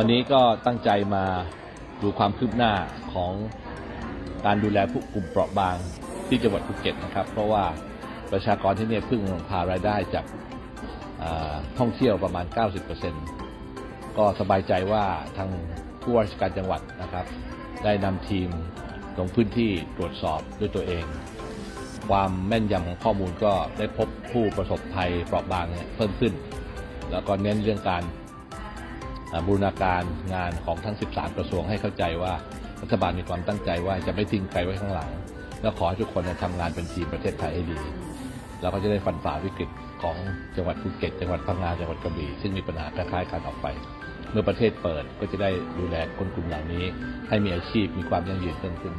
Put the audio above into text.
วันนี้ก็ตั้งใจมาดูความคืบหน้าของการดูแลผู้กลุ่มเปราะบางที่จังหวัดภูเก็ตนะครับ เพราะว่าประชากรที่นี่เพิ่งพารายได้จากท่องเที่ยวประมาณ 90%ก็สบายใจว่าทางผู้ว่าราชการจังหวัดนะครับ ได้นำทีมลงพื้นที่ตรวจสอบด้วยตัวเอง ความแม่นยำของข้อมูลก็ได้พบผู้ประสบภัยเปราะบางเนี่ยเพิ่มขึ้น แล้วก็เน้นเรื่องการ บูรณาการงานของทั้ง 13 กระทรวงให้เข้าใจว่ารัฐบาลมีความตั้งใจว่าจะไม่ทิ้งใครไว้ข้างหลัง และขอให้ทุกคนเนี่ยทำงานเป็นทีมประเทศไทยให้ดีแล้วก็จะได้ฟันฝ่าวิกฤตของจังหวัดภูเก็ต จังหวัดพังงา จังหวัดกระบี่ ซึ่งมีปัญหาคล้ายๆกันออกไป เมื่อประเทศเปิดก็จะได้ดูแลคนกลุ่มเหล่านี้ ให้มีอาชีพมีความยั่งยืนเพิ่มขึ้น